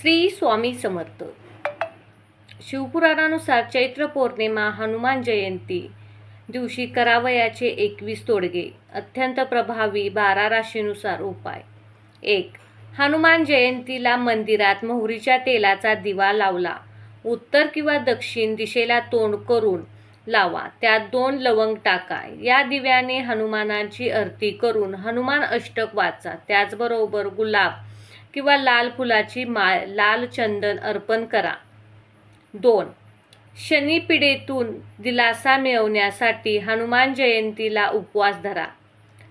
श्री स्वामी समर्थ. शिवपुराणानुसार चैत्र पौर्णिमा हनुमान जयंती दिवशी करावयाचे एकवीस तोडगे अत्यंत प्रभावी बारा राशीनुसार उपाय. एक हनुमान जयंतीला मंदिरात मोहरीच्या तेलाचा दिवा लावला. उत्तर किंवा दक्षिण दिशेला तोंड करून लावा. त्यात दोन लवंग टाका. या दिव्याने हनुमानाची आरती करून हनुमान अष्टक वाचा. त्याचबरोबर गुलाब किंवा लाल फुलाची मा लाल चंदन अर्पण करा. दोन शनिपिडेतून दिलासा मिळवण्यासाठी हनुमान जयंतीला उपवास धरा.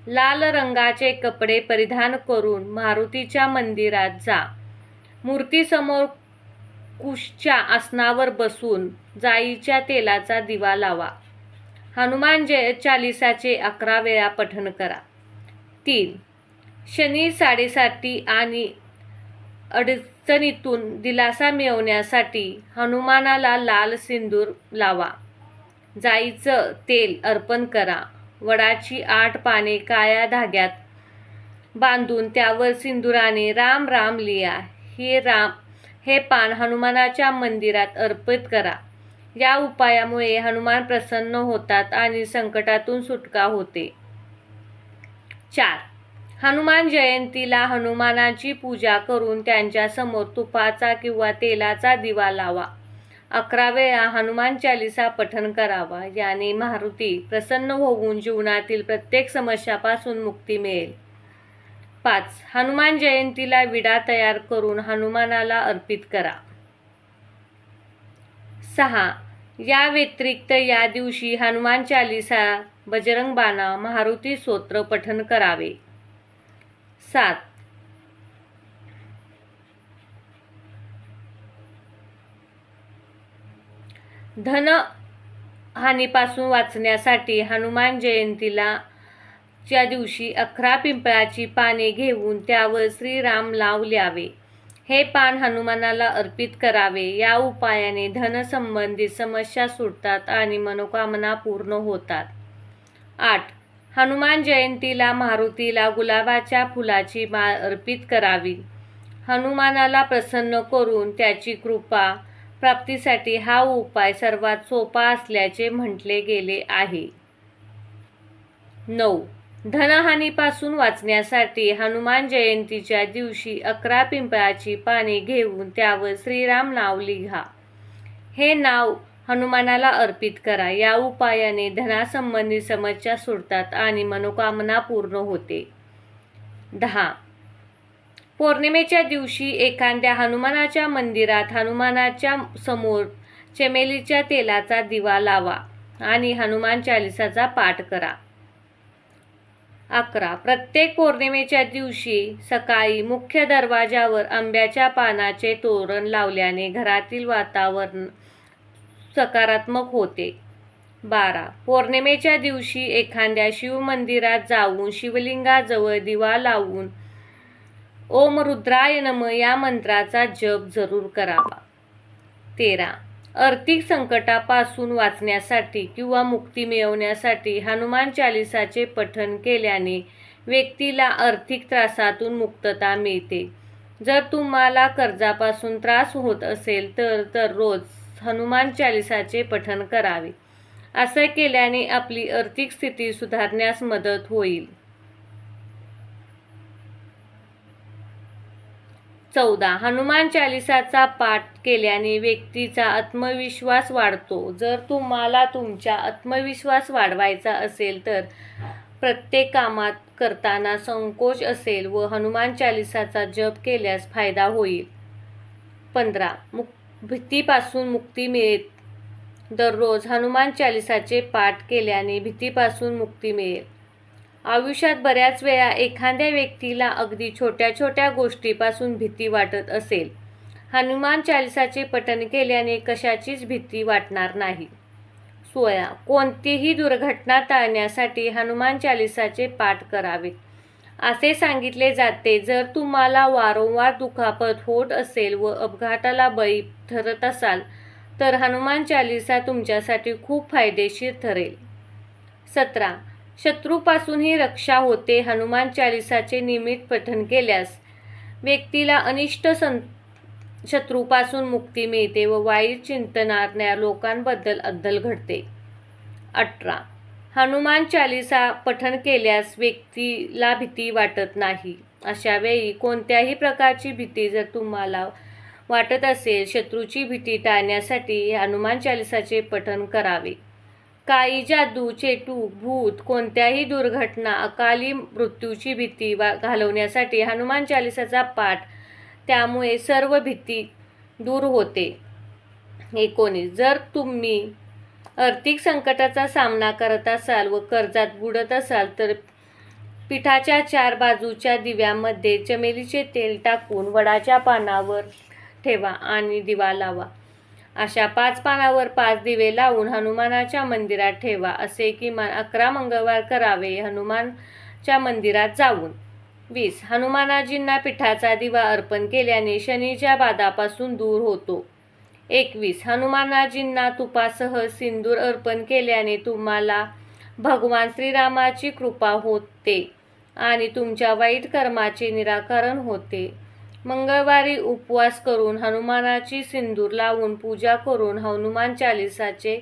लाल रंगाचे कपडे परिधान करून मारुतीच्या मंदिरात जा. मूर्तीसमोर कुशच्या आसनावर बसून जाईच्या तेलाचा दिवा लावा. हनुमान जय चालिसाचे अकरा वेळा पठण करा. तीन शनी साडेसाठी आणि अडचणीतून दिलासा मिळवण्यासाठी हनुमानाला लाल सिंदूर लावा. जाईचं तेल अर्पण करा. वडाची आठ पाने काळ्या धाग्यात बांधून त्यावर सिंदुराने राम राम लिहा. हे राम हे पान हनुमानाच्या मंदिरात अर्पित करा. या उपायामुळे हनुमान प्रसन्न होतात आणि संकटातून सुटका होते. चार हनुमान जयंतीला हनुमानाची पूजा करून त्यांच्यासमोर तुपाचा किंवा तेलाचा दिवा लावा. अकरा वेळा हनुमान चालिसा पठन करावा याने मारुती प्रसन्न होऊन जीवनातील प्रत्येक समस्यापासून मुक्ती मिळेल. पाच हनुमान जयंतीला विडा तयार करून हनुमानाला अर्पित करा. सहा या व्यतिरिक्त या दिवशी हनुमान चालिसा बजरंग बाणा मारुती स्तोत्र पठन करावे. सात. धन हानीपासून वाचण्यासाठी हनुमान जयंतीला च्या दिवशी अकरा पिंपळाची पाने घेऊन त्यावर श्रीराम लाव ल्यावे. हे पान हनुमानाला अर्पित करावे. या उपायाने धनसंबंधित समस्या सुटतात आणि मनोकामना पूर्ण होतात. आठ. हनुमान जयंतीला मारुतीला गुलाबाच्या फुलाची माळ अर्पित करावी. हनुमानाला प्रसन्न करून त्याची कृपा प्राप्तीसाठी हा उपाय सर्वात सोपा असल्याचे म्हटले गेले आहे. नऊ. धनहानीपासून वाचण्यासाठी हनुमान जयंतीच्या दिवशी अकरा पिंपळाची पाने घेऊन त्यावर श्रीराम नाव लिहा. हे नाव हनुमानाला अर्पित करा. या उपायाने धनासंबंधी समस्या सुटतात आणि मनोकामना पूर्ण होते. दहा. पौर्णिमेच्या दिवशी एखाद्या हनुमानाच्या मंदिरात हनुमानाच्या समोर चमेलीच्या तेलाचा दिवा लावा आणि हनुमान चालिसाचा पाठ करा. अकरा. प्रत्येक पौर्णिमेच्या दिवशी सकाळी मुख्य दरवाजावर आंब्याच्या पानाचे तोरण लावल्याने घरातील वातावरण सकारात्मक होते. बारा. पौर्णिमेच्या दिवशी एखाद्या शिवमंदिरात जाऊन शिवलिंगाजवळ दिवा लावून ओम रुद्राय नम या मंत्राचा जप जरूर करावा. तेरा. आर्थिक संकटापासून वाचण्यासाठी किंवा मुक्ती मिळवण्यासाठी हनुमान चालिसाचे पठण केल्याने व्यक्तीला आर्थिक त्रासातून मुक्तता मिळते. जर तुम्हाला कर्जापासून त्रास होत असेल तर दररोज हनुमान चालिसाचे पठण करावे. असे केल्याने आपली आर्थिक स्थिती सुधारण्यास मदत होईल. चौदा. हनुमान चालिसाचा पाठ केल्याने व्यक्तीचा आत्मविश्वास वाढतो. जर तुम्हाला तुमचा आत्मविश्वास वाढवायचा असेल तर प्रत्येक कामात करताना संकोच असेल व हनुमान चालिसाचा जप केल्यास फायदा होईल. पंधरा. मुक्त भीतीपासून मुक्ती मिळेल. दररोज हनुमान चालिसाचे पाठ केल्याने भीतीपासून मुक्ती मिळेल. आयुष्यात बऱ्याच वेळा एखाद्या व्यक्तीला अगदी छोट्या छोट्या गोष्टीपासून भीती वाटत असेल. हनुमान चालिसाचे पठण केल्याने कशाचीच भीती वाटणार नाही. सोळा कोणतीही दुर्घटना टाळण्यासाठी हनुमान चालिसाचे पाठ करावे. असे सांगितले जाते. जर तुम्हाला वारंवार दुखापत होत असेल व अपघाताला बळी ठरत असाल तर हनुमान चालिसा तुमच्यासाठी खूप फायदेशीर ठरेल. सतरा. शत्रूपासूनही रक्षा होते हनुमान चालिसाचे नियमित पठण केल्यास व्यक्तीला अनिष्ट सं शत्रूपासून मुक्ती मिळते व वाईट चिंतनाऱ्या लोकांबद्दल अद्दल घडते. अठरा. हनुमान चालिसा पठण केल्यास व्यक्तीला भीती वाटत नाही. अशा वेळी कोणत्याही प्रकारची भीती जर तुम्हाला वाटत असेल शत्रूची भीती टाळण्यासाठी हनुमान चालिसाचे पठण करावे. काळी जादू चेटू भूत कोणत्याही दुर्घटना अकाली मृत्यूची भीती वा घालवण्यासाठी हनुमान चालिसाचा पाठ त्यामुळे सर्व भीती दूर होते. एकोणीस जर तुम्ही आर्थिक संकटाचा सामना करत असाल व कर्जात बुडत असाल तर पिठाच्या चार बाजूच्या दिव्यामध्ये चमेलीचे तेल टाकून वडाच्या पानावर ठेवा आणि दिवा लावा. अशा पाच पानावर पाच दिवे लावून हनुमानाच्या मंदिरात ठेवा असे किमान अकरा मंगळवार करावे हनुमानच्या मंदिरात जाऊन. वीस. हनुमानाजींना पिठाचा दिवा अर्पण केल्याने शनीच्या बाधापासून दूर होतो. एकवीस. हनुमानाजींना तुपासह सिंदूर अर्पण केल्याने तुम्हाला भगवान श्रीरामाची कृपा होते आणि तुमच्या वाईट कर्माचे निराकरण होते. मंगळवारी उपवास करून हनुमानाची सिंदूर लावून पूजा करून हनुमान चालिसाचे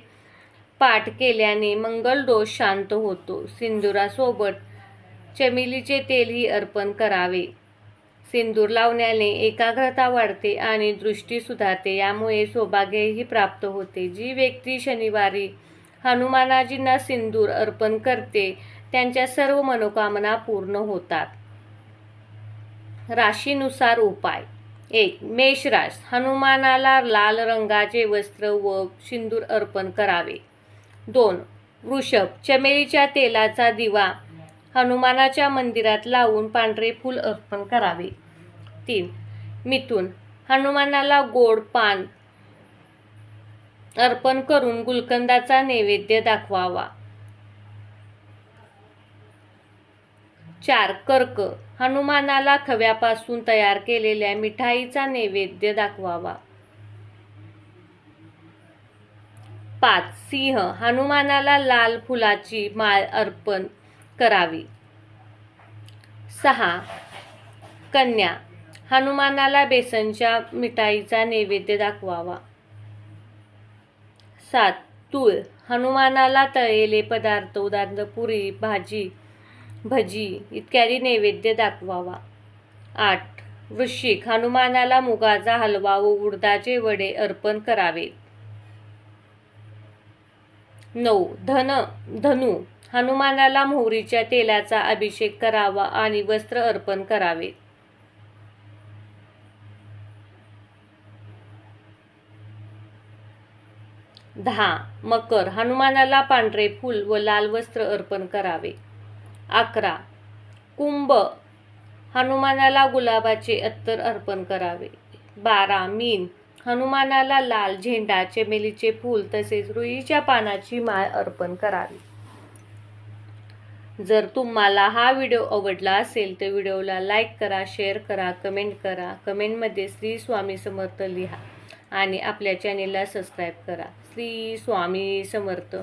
पाठ केल्याने मंगल दोष शांत होतो. सिंदुरासोबत चमेलीचे तेलही अर्पण करावे. सिंदूर लावण्याने एकाग्रता वाढते आणि दृष्टी सुधारते. यामुळे सौभाग्यही प्राप्त होते. जी व्यक्ती शनिवारी हनुमानाजींना सिंदूर अर्पण करते त्यांच्या सर्व मनोकामना पूर्ण होतात. राशीनुसार उपाय. एक मेषराश. हनुमानाला लाल रंगाचे वस्त्र व सिंदूर अर्पण करावे. दोन वृषभ. चमेलीच्या तेलाचा दिवा हनुमानाच्या मंदिरात लावून पांढरे फूल अर्पण करावे. तीन मिथून हनुमानाला गोड पान अर्पण करून गुलकंदाचा नैवेद्य दाखवावा. चार कर्क हनुमानाला खव्यापासून तयार केलेल्या मिठाईचा नैवेद्य दाखवावा. पाच सिंह हनुमानाला लाल फुलाची माळ अर्पण करावी. सहा. कन्या. हनुमानाला बेसनच्या मिठाईचा नैवेद्य दाखवावा. सात. तूळ हनुमानाला तळलेले पदार्थ उदाहरण पुरी भाजी भजी इत्यादी नैवेद्य दाखवावा. आठ. वृश्चिक. हनुमानाला मुगाचा हलवा व उडदाचे वडे अर्पण करावे. नऊ. धन धनु. हनुमानाला मोहरीच्या तेलाचा अभिषेक करावा आणि वस्त्र अर्पण करावे. दहा. मकर. हनुमानाला पांढरे फूल व लाल वस्त्र अर्पण करावे. अकरा. कुंभ. हनुमानाला गुलाबाचे अत्तर अर्पण करावे. बारा. मीन. हनुमानाला लाल झेंडा चमेलीचे फूल तसेच रुईच्या पानाची माळ अर्पण करावी. जर तुम्हाला हा व्हिडिओ आवडला असेल तर व्हिडिओला लाईक करा शेअर करा कमेंट करा. कमेंटमध्ये श्री स्वामी समर्थ लिहा आणि आपल्या चॅनेलला सबस्क्राईब करा. श्री स्वामी समर्थ.